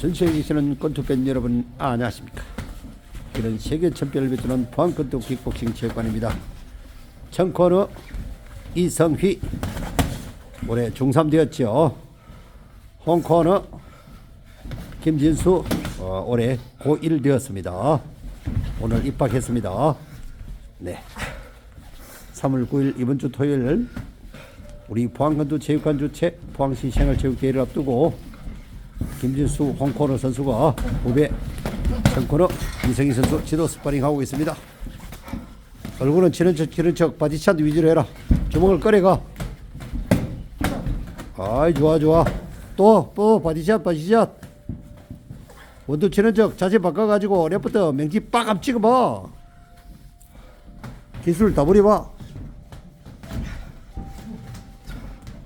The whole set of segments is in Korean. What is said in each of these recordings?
전 세계에 계시는 권투팬 여러분 안녕하십니까? 이런 세계 챔피언을 배출한 포항권투 킥복싱 체육관입니다. 청코너 이성휘. 올해 중3 되었죠. 홍코너 김진수. 어, 올해 고1 되었습니다. 오늘 입학했습니다. 네. 3월 9일 이번 주 토요일 우리 포항권투 체육관 주최 포항시 생활체육대회를 앞두고 김진수 홍코너 선수가 후배 청코너 이성희 선수 지도 스파링하고 있습니다. 얼굴은 치는 척 치는 척 바디샷 위주로 해라. 주먹을 꺼내가. 아이 좋아 좋아. 또 또 바디샷 바디샷. 원투 치는 척 자세 바꿔가지고 레프트 맹지 빡압 찍어봐. 기술 다 부려봐.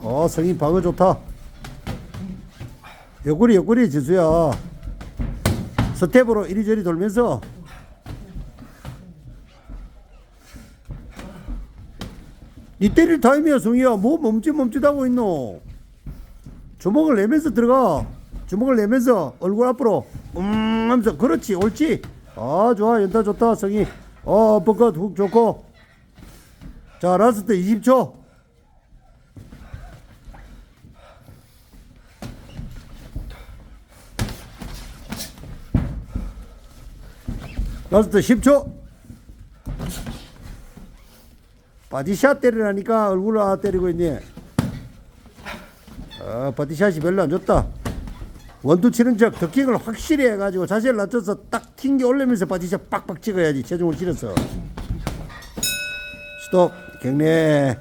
어 성인 방어 좋다. 옆구리 옆구리 지수야. 스텝으로 이리저리 돌면서. 니 때릴 타임이야 성이야. 뭐 멈칫멈칫하고 있노? 주먹을 내면서 들어가. 주먹을 내면서 얼굴 앞으로. 음 하면서. 그렇지 옳지. 아 좋아. 연타 좋다 성이 어 버컷 훅 좋고. 자 라스트 20초 라스트 10초. 바디샷 때리라니까 얼굴을 아 때리고 있니. 아, 바디샷이 별로 안 좋다. 원투 치는 척 더킹을 확실히 해가지고 자세를 낮춰서 딱 튕겨 올리면서 바디샷 빡빡 찍어야지 체중을 실어서. 스톱 경례